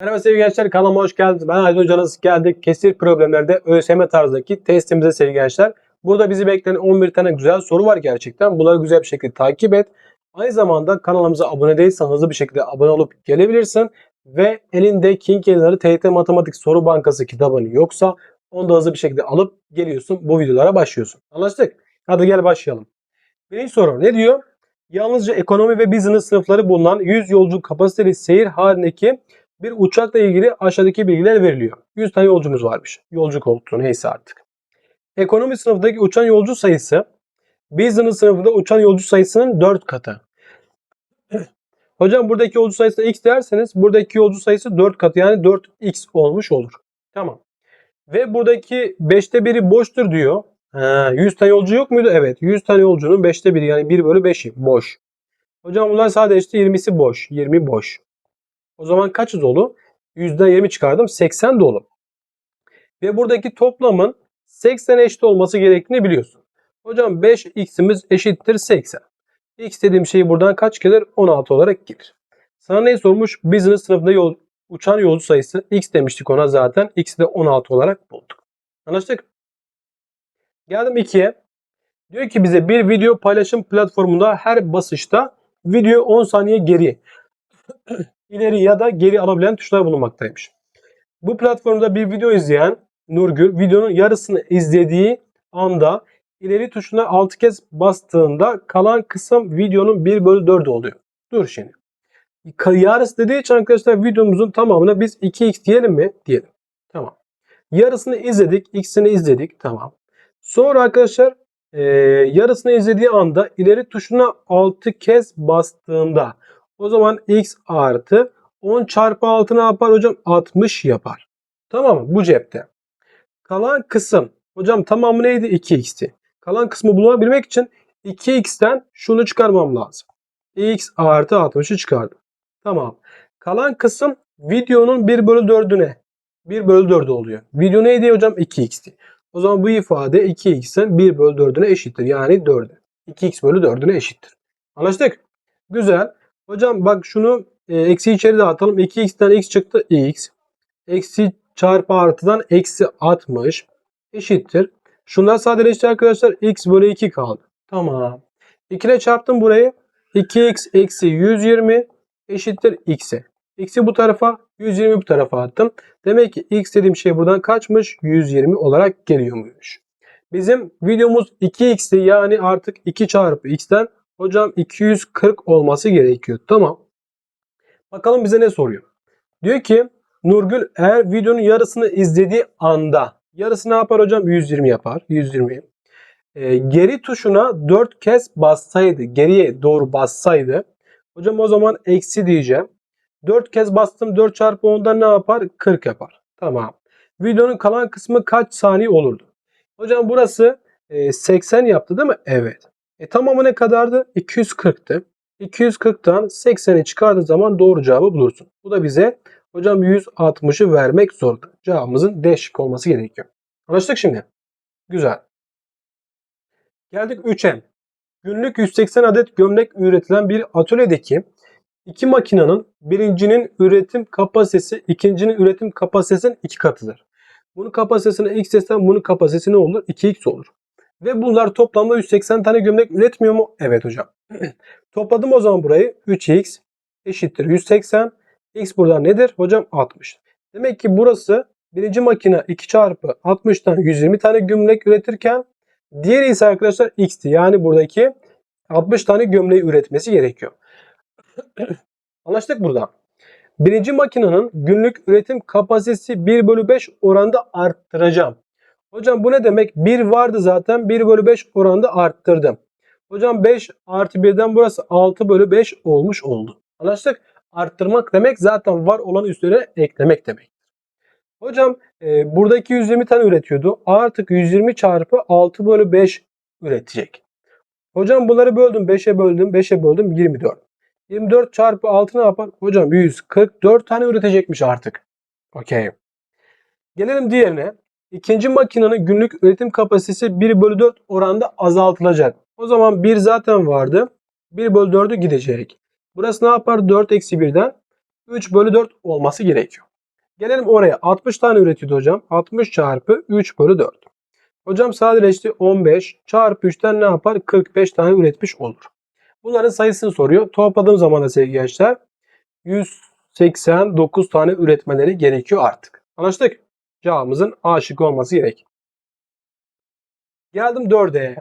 Merhaba sevgili gençler kanalıma hoş geldiniz. Ben Aydın Hocanız geldik. Kesir problemlerde ÖSYM tarzındaki testimize sevgili gençler. Burada bizi bekleyen 11 tane güzel soru var gerçekten. Bunları güzel bir şekilde takip et. Aynı zamanda kanalımıza abone değilsen hızlı bir şekilde abone olup gelebilirsin. Ve elinde King Yayınları TYT Matematik Soru Bankası kitabını yoksa onu da hızlı bir şekilde alıp geliyorsun. Bu videolara başlıyorsun. Anlaştık? Hadi gel başlayalım. Birinci soru ne diyor? Yalnızca ekonomi ve business sınıfları bulunan 100 yolcu kapasiteli seyir halindeki bir uçakla ilgili aşağıdaki bilgiler veriliyor. 100 tane yolcumuz varmış. Yolcu koltuğu neyse artık. Ekonomi sınıfındaki uçan yolcu sayısı business sınıfında uçan yolcu sayısının 4 katı. Hocam buradaki yolcu sayısına x derseniz buradaki yolcu sayısı 4 katı yani 4x olmuş olur. Tamam. Ve buradaki 5'te biri boştur diyor. Ha, 100 tane yolcu yok muydu? Evet. 100 tane yolcunun 5'te biri yani 1 bölü 5'i boş. Hocam bunlar sadece işte 20'si boş. 20 boş. O zaman kaçı dolu? Yüzden 20 çıkardım. 80 dolu. Ve buradaki toplamın 80'e eşit olması gerektiğini biliyorsun. Hocam 5x'imiz eşittir 80. X dediğim şey buradan kaç gelir? 16 olarak gelir. Sana ne sormuş? Business sınıfında yol, uçan yolcu sayısı x demiştik ona zaten. X'i de 16 olarak bulduk. Anlaştık? Geldim 2'ye. Diyor ki bize bir video paylaşım platformunda her basışta video 10 saniye geri ileri ya da geri alabilen tuşlar bulunmaktaymış. Bu platformda bir video izleyen Nurgül videonun yarısını izlediği anda ileri tuşuna 6 kez bastığında kalan kısım videonun 1 bölü 4'ü oluyor. Dur şimdi. Yarısı dediği için arkadaşlar videomuzun tamamına biz 2x diyelim mi? Diyelim. Tamam. Yarısını izledik. X'ini izledik. Tamam. Sonra arkadaşlar e, yarısını izlediği anda ileri tuşuna 6 kez bastığında o zaman x artı 10 çarpı 6 ne yapar hocam? 60 yapar. Tamam mı? Bu cepte. Kalan kısım. Hocam tamamı neydi? 2x'ti. Kalan kısmı bulabilmek için 2x'ten şunu çıkarmam lazım. x artı 60'ı çıkardım. Tamam. Kalan kısım videonun 1 bölü 4'üne. 1 bölü 4 oluyor. Video neydi hocam? 2x'ti. O zaman bu ifade 2x'in 1 bölü 4'üne eşittir. Yani 4'e. 2x bölü 4'üne eşittir. Anlaştık? Güzel. Hocam bak şunu e, eksi içeri dağıtalım. 2x'ten x çıktı x. Eksi çarpı artıdan eksi 60 eşittir. Şunlar sadeleşti arkadaşlar. x bölü 2 kaldı. Tamam. 2 ile çarptım burayı. 2x eksi 120 eşittir x'e. X'i bu tarafa 120 bu tarafa attım. Demek ki x dediğim şey buradan kaçmış? 120 olarak geliyormuş. Bizim videomuz 2x'ti yani artık 2 çarpı x'ten Hocam 240 olması gerekiyor. Tamam. Bakalım bize ne soruyor. Diyor ki Nurgül eğer videonun yarısını izlediği anda yarısı ne yapar hocam? 120 yapar. 120. Ee, geri tuşuna 4 kez bassaydı, geriye doğru bassaydı hocam o zaman eksi diyeceğim. 4 kez bastım 4 çarpı 10'dan ne yapar? 40 yapar. Tamam. Videonun kalan kısmı kaç saniye olurdu? Hocam burası e, 80 yaptı değil mi? Evet. E tamamı ne kadardı? 240'tı. 240'tan 80'i çıkardığı zaman doğru cevabı bulursun. Bu da bize hocam 160'ı vermek zorunda. Cevabımızın D şık olması gerekiyor. Anlaştık şimdi. Güzel. Geldik 3'e. Günlük 180 adet gömlek üretilen bir atölyedeki iki makinenin birincinin üretim kapasitesi ikincinin üretim kapasitesinin iki katıdır. Bunun kapasitesine x desem bunun kapasitesi ne olur? 2x olur. Ve bunlar toplamda 180 tane gömlek üretmiyor mu? Evet hocam. Topladım o zaman burayı. 3x eşittir 180. X buradan nedir? Hocam 60. Demek ki burası birinci makine 2 çarpı 60'tan 120 tane gömlek üretirken diğeri ise arkadaşlar x'ti. Yani buradaki 60 tane gömleği üretmesi gerekiyor. Anlaştık burada. Birinci makinenin günlük üretim kapasitesi 1 bölü 5 oranda arttıracağım. Hocam bu ne demek? 1 vardı zaten 1 bölü 5 oranda arttırdım. Hocam 5 artı 1'den burası 6 bölü 5 olmuş oldu. Anlaştık? Arttırmak demek zaten var olan üstüne eklemek demek. Hocam e, buradaki 120 tane üretiyordu. Artık 120 çarpı 6 bölü 5 üretecek. Hocam bunları böldüm. 5'e böldüm. 5'e böldüm. 24. 24 çarpı 6 ne yapar? Hocam 144 tane üretecekmiş artık. Okey. Gelelim diğerine. İkinci makinenin günlük üretim kapasitesi 1 bölü 4 oranda azaltılacak. O zaman 1 zaten vardı. 1 bölü 4'ü gidecek. Burası ne yapar? 4 eksi 1'den 3 bölü 4 olması gerekiyor. Gelelim oraya. 60 tane üretiyordu hocam. 60 çarpı 3 bölü 4. Hocam sadeleşti 15 çarpı 3'ten ne yapar? 45 tane üretmiş olur. Bunların sayısını soruyor. Topladığım zaman da sevgili gençler 189 tane üretmeleri gerekiyor artık. Anlaştık? Cevabımızın A şıkkı olması gerek. Geldim 4'e.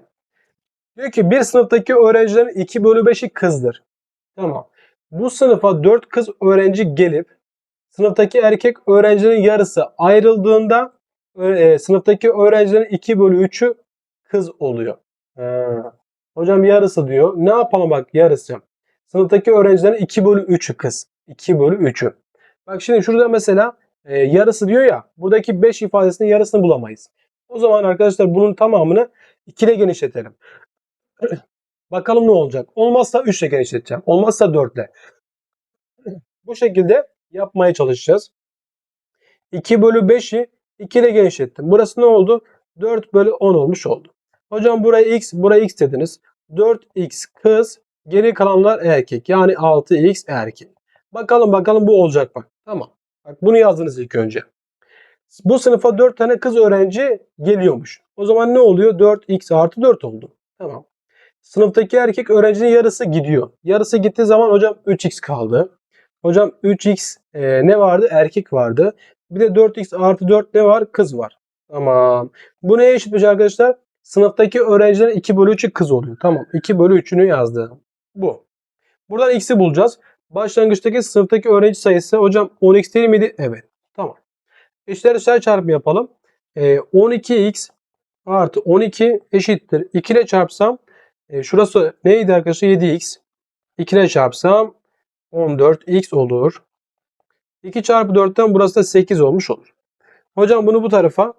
Diyor ki bir sınıftaki öğrencilerin 2 bölü 5'i kızdır. Tamam. Bu sınıfa 4 kız öğrenci gelip sınıftaki erkek öğrencilerin yarısı ayrıldığında e, sınıftaki öğrencilerin 2 bölü 3'ü kız oluyor. Ha. Hocam yarısı diyor. Ne yapalım bak yarısı. Sınıftaki öğrencilerin 2 bölü 3'ü kız. 2 bölü 3'ü. Bak şimdi şurada mesela e, yarısı diyor ya. Buradaki 5 ifadesinin yarısını bulamayız. O zaman arkadaşlar bunun tamamını 2 ile genişletelim. Bakalım ne olacak. Olmazsa 3 ile genişleteceğim. Olmazsa 4 ile. Bu şekilde yapmaya çalışacağız. 2 bölü 5'i 2 ile genişlettim. Burası ne oldu? 4 bölü 10 olmuş oldu. Hocam buraya x, buraya x dediniz. 4x kız, geri kalanlar erkek. Yani 6x erkek. Bakalım bakalım bu olacak mı? Tamam. Bak bunu yazdınız ilk önce. Bu sınıfa 4 tane kız öğrenci geliyormuş. O zaman ne oluyor? 4x artı 4 oldu. Tamam. Sınıftaki erkek öğrencinin yarısı gidiyor. Yarısı gittiği zaman hocam 3x kaldı. Hocam 3x e, ne vardı? Erkek vardı. Bir de 4x artı 4 ne var? Kız var. Tamam. Bu neye eşitmiş arkadaşlar? Sınıftaki öğrencilerin 2 bölü 3'ü kız oluyor. Tamam. 2 bölü 3'ünü yazdım. Bu. Buradan x'i bulacağız. Başlangıçtaki sınıftaki öğrenci sayısı hocam 10x değil miydi? Evet. Tamam. İşler dışarı çarpımı yapalım. E, 12x artı 12 eşittir. 2 ile çarpsam e, şurası neydi arkadaşlar? 7x. 2 ile çarpsam 14x olur. 2 çarpı 4'ten burası da 8 olmuş olur. Hocam bunu bu tarafa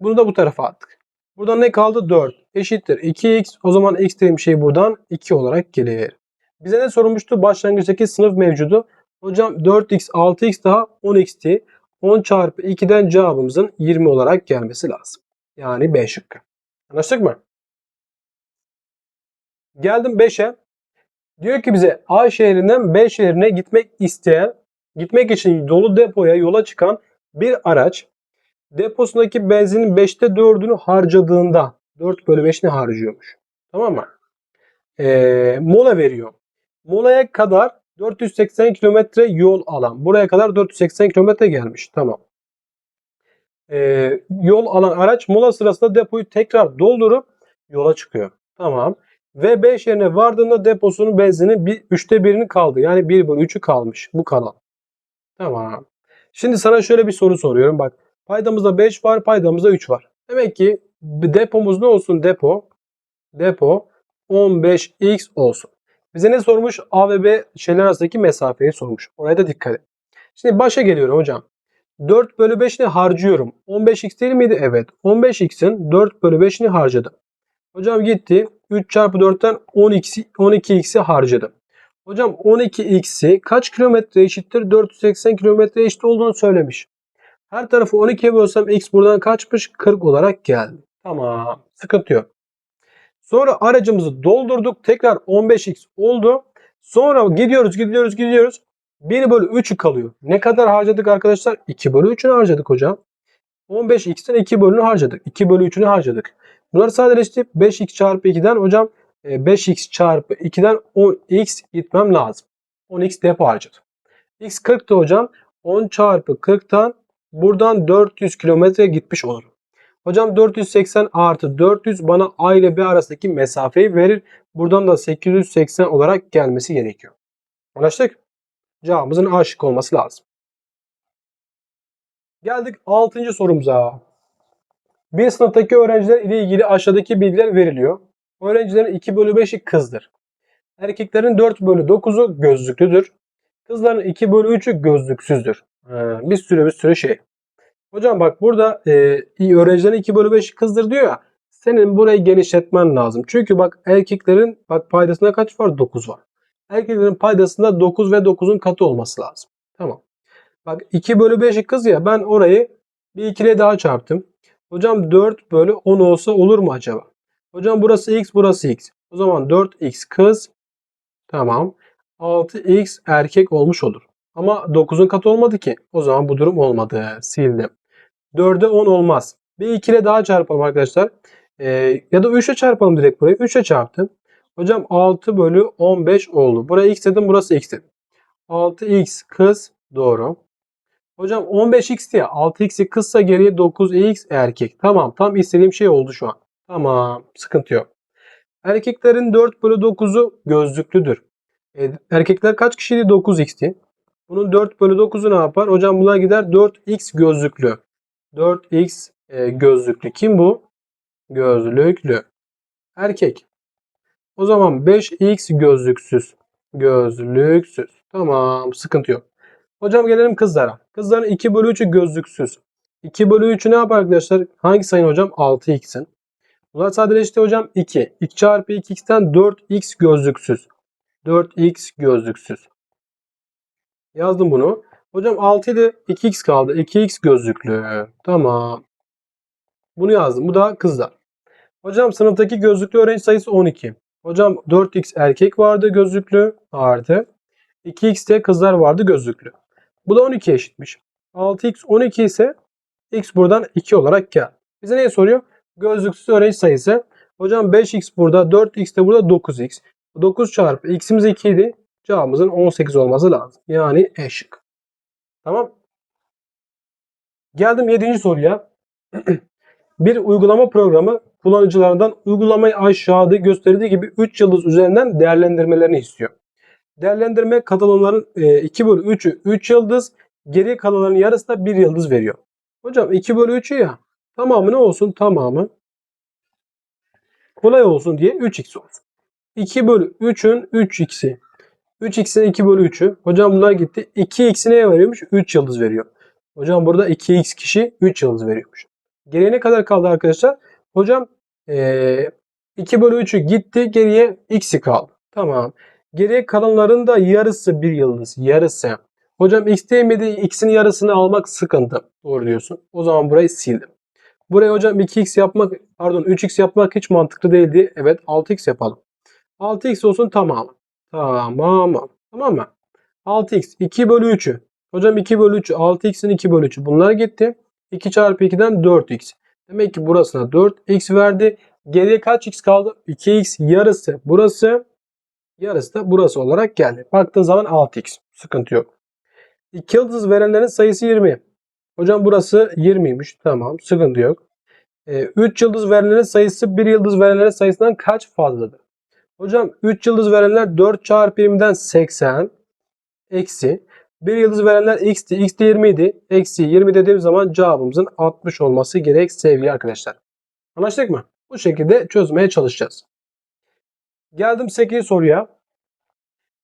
bunu da bu tarafa attık. Buradan ne kaldı? 4 eşittir 2x. O zaman x dediğim şey buradan 2 olarak gelir. Bize ne sorulmuştu? Başlangıçtaki sınıf mevcudu. Hocam 4x 6x daha 10x'ti. 10 çarpı 2'den cevabımızın 20 olarak gelmesi lazım. Yani B şıkkı. Anlaştık mı? Geldim 5'e. Diyor ki bize A şehrinden B şehrine gitmek isteyen, gitmek için dolu depoya yola çıkan bir araç deposundaki benzinin 5'te 4'ünü harcadığında 4 bölü 5'ini harcıyormuş. Tamam mı? Ee, mola veriyor. Molaya kadar 480 kilometre yol alan. Buraya kadar 480 kilometre gelmiş. Tamam. Ee, yol alan araç mola sırasında depoyu tekrar doldurup yola çıkıyor. Tamam. Ve 5 yerine vardığında deposunun benzinin bir, üçte birini kaldı. Yani 1 bölü 3'ü kalmış bu kanal. Tamam. Şimdi sana şöyle bir soru soruyorum. Bak paydamızda 5 var paydamızda 3 var. Demek ki depomuz ne olsun depo? Depo 15x olsun. Bize ne sormuş? A ve B şeyler arasındaki mesafeyi sormuş. Oraya da dikkat et. Şimdi başa geliyorum hocam. 4 bölü 5'ini harcıyorum. 15x değil miydi? Evet. 15x'in 4 bölü 5'ini harcadım. Hocam gitti. 3 çarpı 4'ten 12, 12x'i harcadım. Hocam 12x'i kaç kilometre eşittir? 480 kilometre eşit olduğunu söylemiş. Her tarafı 12'ye bölsem x buradan kaçmış? 40 olarak geldi. Tamam. Sıkıntı yok. Sonra aracımızı doldurduk. Tekrar 15x oldu. Sonra gidiyoruz gidiyoruz gidiyoruz. 1 bölü 3'ü kalıyor. Ne kadar harcadık arkadaşlar? 2 bölü 3'ünü harcadık hocam. 15x'ten 2 bölünü harcadık. 2 bölü 3'ünü harcadık. Bunları sadeleştirip 5x çarpı 2'den hocam 5x çarpı 2'den 10x gitmem lazım. 10x depo harcadım. x 40'tı hocam. 10 çarpı 40'tan buradan 400 kilometre gitmiş olurum. Hocam 480 artı 400 bana A ile B arasındaki mesafeyi verir. Buradan da 880 olarak gelmesi gerekiyor. Anlaştık? Cevabımızın A şık olması lazım. Geldik 6. sorumuza. Bir sınıftaki öğrenciler ile ilgili aşağıdaki bilgiler veriliyor. Öğrencilerin 2 bölü 5'i kızdır. Erkeklerin 4 bölü 9'u gözlüklüdür. Kızların 2 bölü 3'ü gözlüksüzdür. Ee, bir sürü bir sürü şey. Hocam bak burada e, öğrencilerin 2 bölü 5'i kızdır diyor ya. Senin burayı genişletmen lazım. Çünkü bak erkeklerin bak paydasında kaç var? 9 var. Erkeklerin paydasında 9 ve 9'un katı olması lazım. Tamam. Bak 2 bölü 5'i kız ya ben orayı bir 2 ile daha çarptım. Hocam 4 bölü 10 olsa olur mu acaba? Hocam burası x burası x. O zaman 4x kız tamam 6x erkek olmuş olur. Ama 9'un katı olmadı ki. O zaman bu durum olmadı. Sildim. 4'e 10 olmaz. Bir 2 ile daha çarpalım arkadaşlar. Ee, ya da 3 ile çarpalım direkt burayı. 3 ile çarptım. Hocam 6 bölü 15 oldu. Buraya x dedim burası x dedim. 6x kız doğru. Hocam 15x diye 6x'i kızsa geriye 9x erkek. Tamam tam istediğim şey oldu şu an. Tamam sıkıntı yok. Erkeklerin 4 bölü 9'u gözlüklüdür. E, erkekler kaç kişiydi? 9x'ti. Bunun 4 bölü 9'u ne yapar? Hocam bunlar gider 4x gözlüklü. 4x e, gözlüklü. Kim bu? Gözlüklü. Erkek. O zaman 5x gözlüksüz. Gözlüksüz. Tamam sıkıntı yok. Hocam gelelim kızlara. Kızların 2 bölü 3'ü gözlüksüz. 2 bölü 3'ü ne yapar arkadaşlar? Hangi sayın hocam? 6x'in. Bunlar sadeleşti hocam 2. 2 çarpı 2x'ten 4x gözlüksüz. 4x gözlüksüz. Yazdım bunu. Hocam 6 ile 2x kaldı. 2x gözlüklü. Tamam. Bunu yazdım. Bu da kızlar. Hocam sınıftaki gözlüklü öğrenci sayısı 12. Hocam 4x erkek vardı gözlüklü artı 2x de kızlar vardı gözlüklü. Bu da 12 eşitmiş. 6x 12 ise x buradan 2 olarak geldi. Bize ne soruyor? Gözlüksüz öğrenci sayısı. Hocam 5x burada, 4x de burada 9x. 9 çarpı x'imiz 2 idi. Cevabımızın 18 olması lazım. Yani E şık. Tamam. Geldim 7. soruya. bir uygulama programı kullanıcılarından uygulamayı aşağıda gösterdiği gibi 3 yıldız üzerinden değerlendirmelerini istiyor. Değerlendirme katılımların 2 bölü 3'ü 3 yıldız, geriye kalanların yarısı da 1 yıldız veriyor. Hocam 2 bölü 3'ü ya tamamı ne olsun? Tamamı kolay olsun diye 3x olsun. 2 bölü 3'ün 3x'i. 3x'in 2 bölü 3'ü. Hocam bunlar gitti. 2x'i neye veriyormuş? 3 yıldız veriyor. Hocam burada 2x kişi 3 yıldız veriyormuş. Geriye ne kadar kaldı arkadaşlar? Hocam ee, 2 bölü 3'ü gitti. Geriye x'i kaldı. Tamam. Geriye kalanların da yarısı 1 yıldız. Yarısı. Hocam x değmedi. X'in yarısını almak sıkıntı. Doğru diyorsun. O zaman burayı sildim. Buraya hocam 2x yapmak pardon 3x yapmak hiç mantıklı değildi. Evet 6x yapalım. 6x olsun tamamı. Tamam. Tamam mı? 6x 2 bölü 3'ü. Hocam 2 bölü 3'ü 6x'in 2 bölü 3'ü. Bunlar gitti. 2 çarpı 2'den 4x. Demek ki burasına 4x verdi. Geriye kaç x kaldı? 2x yarısı. Burası yarısı da burası olarak geldi. Baktığın zaman 6x. Sıkıntı yok. 2 yıldız verenlerin sayısı 20. Hocam burası 20'ymiş. Tamam. Sıkıntı yok. 3 yıldız verenlerin sayısı 1 yıldız verenlerin sayısından kaç fazladır? Hocam 3 yıldız verenler 4 çarpı 20'den 80 eksi 1 yıldız verenler x'ti. x de 20 idi. Eksi 20 dediğim zaman cevabımızın 60 olması gerek sevgili arkadaşlar. Anlaştık mı? Bu şekilde çözmeye çalışacağız. Geldim 8. soruya.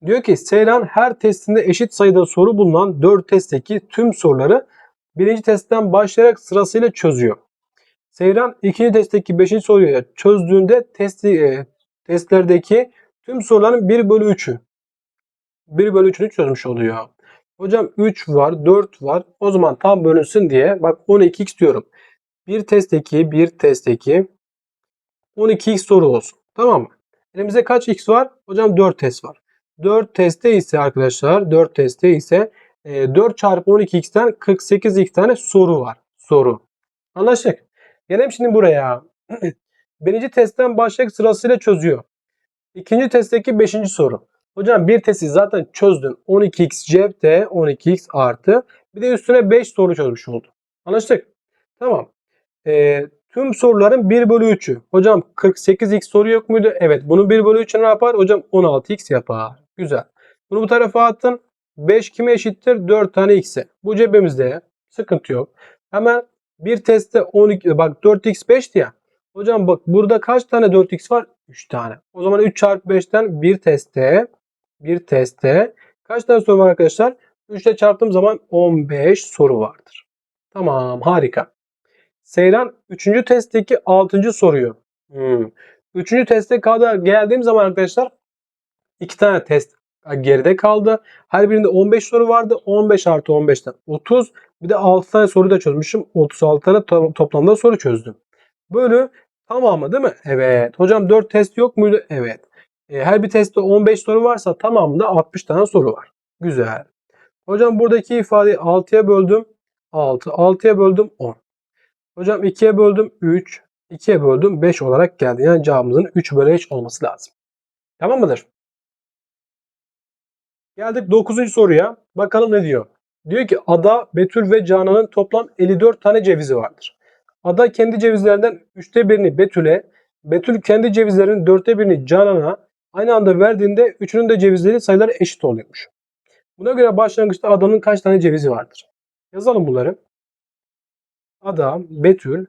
Diyor ki Seyran her testinde eşit sayıda soru bulunan 4 testteki tüm soruları birinci testten başlayarak sırasıyla çözüyor. Seyran ikinci testteki 5. soruyu çözdüğünde testi, e, testlerdeki tüm soruların 1 bölü 3'ü 1 bölü 3'ünü çözmüş oluyor. Hocam 3 var 4 var. O zaman tam bölünsün diye bak 12x diyorum. Bir testteki bir testteki 12x soru olsun. Tamam mı? Elimizde kaç x var? Hocam 4 test var. 4 testte ise arkadaşlar 4 testte ise 4 e, çarpı 12x'ten 48x tane soru var. Soru. Anlaştık. Gelelim şimdi buraya. Birinci testten başlayarak sırasıyla çözüyor. İkinci testteki beşinci soru. Hocam bir testi zaten çözdün. 12x cepte 12x artı. Bir de üstüne 5 soru çözmüş oldu. Anlaştık. Tamam. Ee, tüm soruların 1 bölü 3'ü. Hocam 48x soru yok muydu? Evet. Bunun 1 bölü 3'ü ne yapar? Hocam 16x yapar. Güzel. Bunu bu tarafa attın. 5 kime eşittir? 4 tane x'e. Bu cebimizde. Sıkıntı yok. Hemen bir testte 12 bak 4x 5'ti ya. Hocam bak burada kaç tane 4x var? 3 tane. O zaman 3 çarpı 5'ten bir testte bir testte kaç tane soru var arkadaşlar? 3 ile çarptığım zaman 15 soru vardır. Tamam harika. Seyran 3. testteki 6. soruyu. Hmm. 3. teste kadar geldiğim zaman arkadaşlar 2 tane test geride kaldı. Her birinde 15 soru vardı. 15 artı 15'ten 30. Bir de 6 tane soru da çözmüşüm. 36 tane to toplamda soru çözdüm. Bölü tamamı değil mi? Evet. Hocam 4 test yok muydu? Evet. E, her bir testte 15 soru varsa tamamında 60 tane soru var. Güzel. Hocam buradaki ifadeyi 6'ya böldüm. 6. 6'ya böldüm 10. Hocam 2'ye böldüm 3. 2'ye böldüm 5 olarak geldi. Yani cevabımızın 3 bölü 5 olması lazım. Tamam mıdır? Geldik 9. soruya. Bakalım ne diyor? Diyor ki Ada, Betül ve Canan'ın toplam 54 tane cevizi vardır. Ada kendi cevizlerinden 3'te birini Betül'e, Betül kendi cevizlerinin 4'te birini Canan'a aynı anda verdiğinde üçünün de cevizleri sayıları eşit oluyormuş. Buna göre başlangıçta Ada'nın kaç tane cevizi vardır? Yazalım bunları. Ada, Betül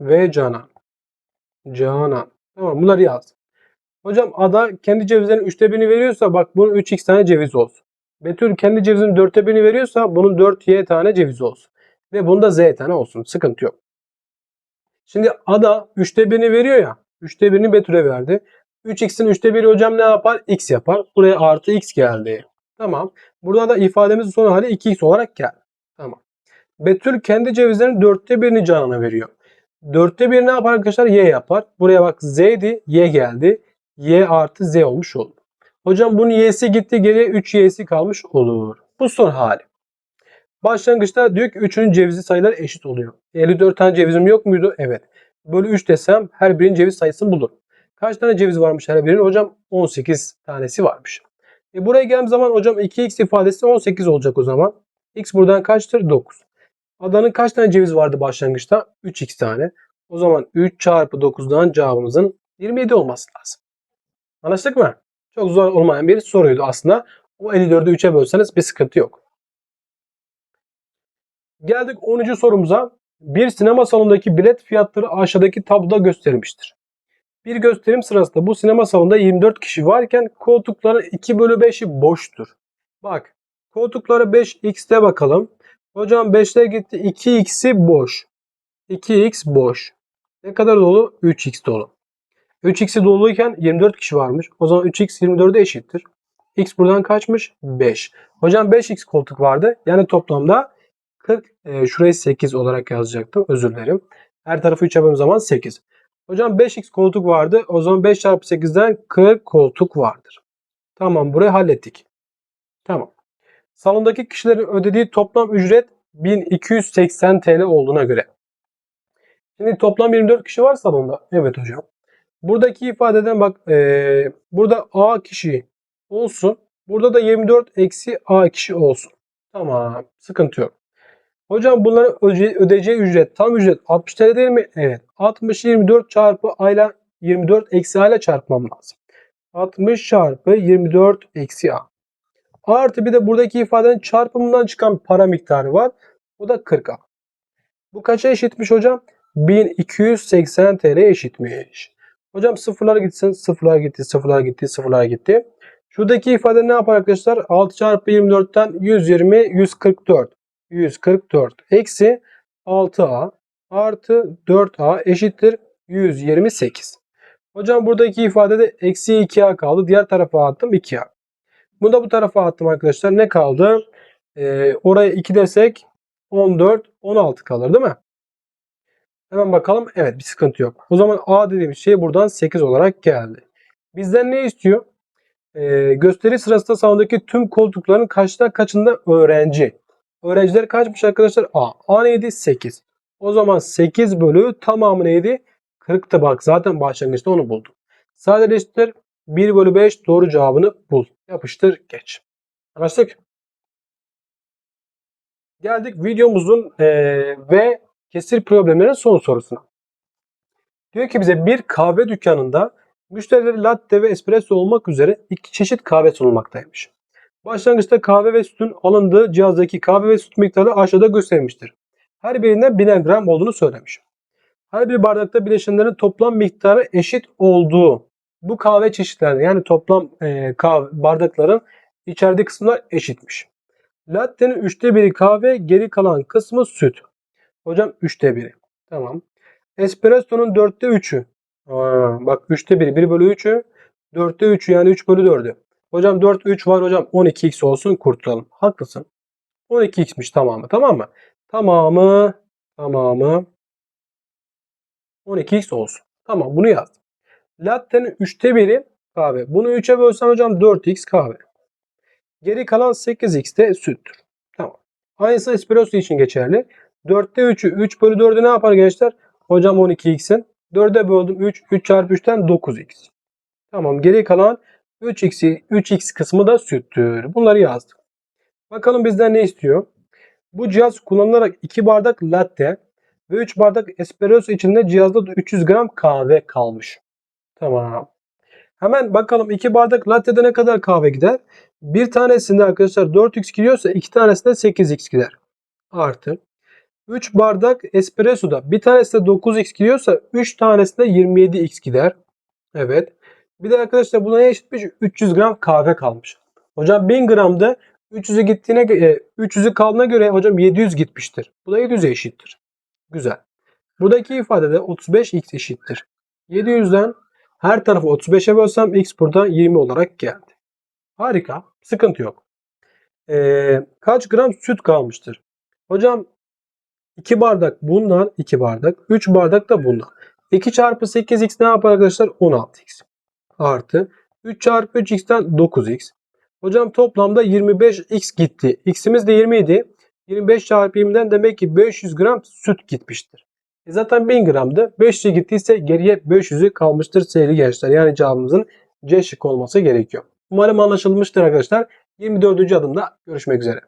ve Canan. Canan. Tamam bunları yaz. Hocam Ada kendi cevizlerinin 3'te birini veriyorsa bak bunun 3x tane ceviz olsun. Betül kendi cevizinin 4'te birini veriyorsa bunun 4y tane ceviz olsun. Ve bunda z tane olsun. Sıkıntı yok. Şimdi Ada 3'te 1'ini veriyor ya. 3'te 1'ini Betül'e verdi. 3x'in 3'te 1'i hocam ne yapar? x yapar. Buraya artı x geldi. Tamam. Burada da ifademizin son hali 2x olarak geldi. Tamam. Betül kendi cevizlerinin 4'te 1'ini Canan'a veriyor. 4'te 1 ne yapar arkadaşlar? Y yapar. Buraya bak z'di. Y geldi. Y artı z olmuş oldu. Hocam bunun y'si gitti geriye 3 y'si kalmış olur. Bu son hali. Başlangıçta diyor ki 3'ünün cevizi sayıları eşit oluyor. 54 tane cevizim yok muydu? Evet. Bölü 3 desem her birinin ceviz sayısını bulur. Kaç tane ceviz varmış her birinin? Hocam 18 tanesi varmış. E buraya geldiğim zaman hocam 2x ifadesi 18 olacak o zaman. x buradan kaçtır? 9. Adanın kaç tane ceviz vardı başlangıçta? 3x tane. O zaman 3 çarpı 9'dan cevabımızın 27 olması lazım. Anlaştık mı? Çok zor olmayan bir soruydu aslında. O 54'ü 3'e bölseniz bir sıkıntı yok. Geldik 10. sorumuza. Bir sinema salonundaki bilet fiyatları aşağıdaki tabloda gösterilmiştir. Bir gösterim sırasında bu sinema salonunda 24 kişi varken koltukların 2 bölü 5'i boştur. Bak koltuklara 5x'te bakalım. Hocam 5'te gitti 2x'i boş. 2x boş. Ne kadar dolu? 3x dolu. 3x'i doluyken 24 kişi varmış. O zaman 3x 24'e eşittir. x buradan kaçmış? 5. Hocam 5x koltuk vardı. Yani toplamda 40. E, şurayı 8 olarak yazacaktım. Özür dilerim. Her tarafı 3 yaptığım zaman 8. Hocam 5x koltuk vardı. O zaman 5 çarpı 8'den 40 koltuk vardır. Tamam burayı hallettik. Tamam. Salondaki kişilerin ödediği toplam ücret 1280 TL olduğuna göre. Şimdi toplam 24 kişi var salonda. Evet hocam. Buradaki ifadeden bak e, burada A kişi olsun. Burada da 24 eksi A kişi olsun. Tamam. Sıkıntı yok. Hocam bunların öde- ödeyeceği ücret tam ücret 60 TL değil mi? Evet. 60 24 çarpı ayla 24 eksi A ile çarpmam lazım. 60 çarpı 24 eksi A. Artı bir de buradaki ifadenin çarpımından çıkan para miktarı var. Bu da 40A. Bu kaça eşitmiş hocam? 1280 TL eşitmiş. Hocam sıfırlar gitsin. Sıfırlar gitti. Sıfırlar gitti. Sıfırlar gitti. Şuradaki ifade ne yapar arkadaşlar? 6 çarpı 24'ten 120 144. 144 eksi 6a artı 4a eşittir 128. Hocam buradaki ifadede eksi 2a kaldı. Diğer tarafa attım 2a. Bunu da bu tarafa attım arkadaşlar. Ne kaldı? Ee, oraya 2 desek 14, 16 kalır değil mi? Hemen bakalım. Evet bir sıkıntı yok. O zaman a dediğimiz şey buradan 8 olarak geldi. Bizden ne istiyor? Ee, gösteri sırasında salondaki tüm koltukların kaçta kaçında öğrenci. Öğrenciler kaçmış arkadaşlar? A. A neydi? 8. O zaman 8 bölü tamamı neydi? 40'tı bak zaten başlangıçta onu buldum. Sadeleştir 1 bölü 5 doğru cevabını bul. Yapıştır geç. Anlaştık. Geldik videomuzun eee, ve kesir problemlerinin son sorusuna. Diyor ki bize bir kahve dükkanında müşterilere latte ve espresso olmak üzere iki çeşit kahve sunulmaktaymış. Başlangıçta kahve ve sütün alındığı cihazdaki kahve ve süt miktarı aşağıda gösterilmiştir. Her birinden 1000 gram olduğunu söylemiş. Her bir bardakta bileşenlerin toplam miktarı eşit olduğu bu kahve çeşitlerinde yani toplam e, kahve, bardakların içerdiği kısımlar eşitmiş. Latte'nin üçte biri kahve, geri kalan kısmı süt. Hocam üçte biri. Tamam. Espresso'nun dörtte üçü. Aa, bak üçte biri. 1 bölü 3'ü. Dörtte üçü yani 3 bölü 4'ü. Hocam 4 3 var hocam 12x olsun kurtulalım. Haklısın. 12x'miş tamamı tamam mı? Tamamı tamamı 12x olsun. Tamam bunu yazdım. Latte'nin 3'te 1'i kahve. Bunu 3'e bölsem hocam 4x kahve. Geri kalan 8x de süttür. Tamam. Aynısı espresso için geçerli. 4'te 3'ü 3 bölü 4'ü ne yapar gençler? Hocam 12x'in. 4'e böldüm 3. 3 çarpı 3'ten 9x. Tamam. Geri kalan 3x'i 3x kısmı da süttür. Bunları yazdık. Bakalım bizden ne istiyor? Bu cihaz kullanılarak 2 bardak latte ve 3 bardak espresso içinde cihazda 300 gram kahve kalmış. Tamam. Hemen bakalım 2 bardak latte'de ne kadar kahve gider? Bir tanesinde arkadaşlar 4x gidiyorsa iki tanesinde 8x gider. Artı 3 bardak espressoda bir tanesinde 9x gidiyorsa 3 tanesinde 27x gider. Evet. Bir de arkadaşlar buna ne eşitmiş? 300 gram kahve kalmış. Hocam 1000 gramda 300'ü gittiğine göre 300'ü kaldığına göre hocam 700 gitmiştir. Bu da 700'e eşittir. Güzel. Buradaki ifadede 35x eşittir. 700'den her tarafı 35'e bölsem x buradan 20 olarak geldi. Harika. Sıkıntı yok. Ee, kaç gram süt kalmıştır? Hocam 2 bardak bundan 2 bardak. 3 bardak da bundan. 2 çarpı 8x ne yapar arkadaşlar? 16x. Artı 3 çarpı 3x'ten 9x. Hocam toplamda 25x gitti. X'imiz de 20 idi. 25 çarpı 20'den demek ki 500 gram süt gitmiştir. E zaten 1000 gramdı. 500 gittiyse geriye 500'ü kalmıştır sevgili gençler. Yani cevabımızın C şıkkı olması gerekiyor. Umarım anlaşılmıştır arkadaşlar. 24. adımda görüşmek üzere.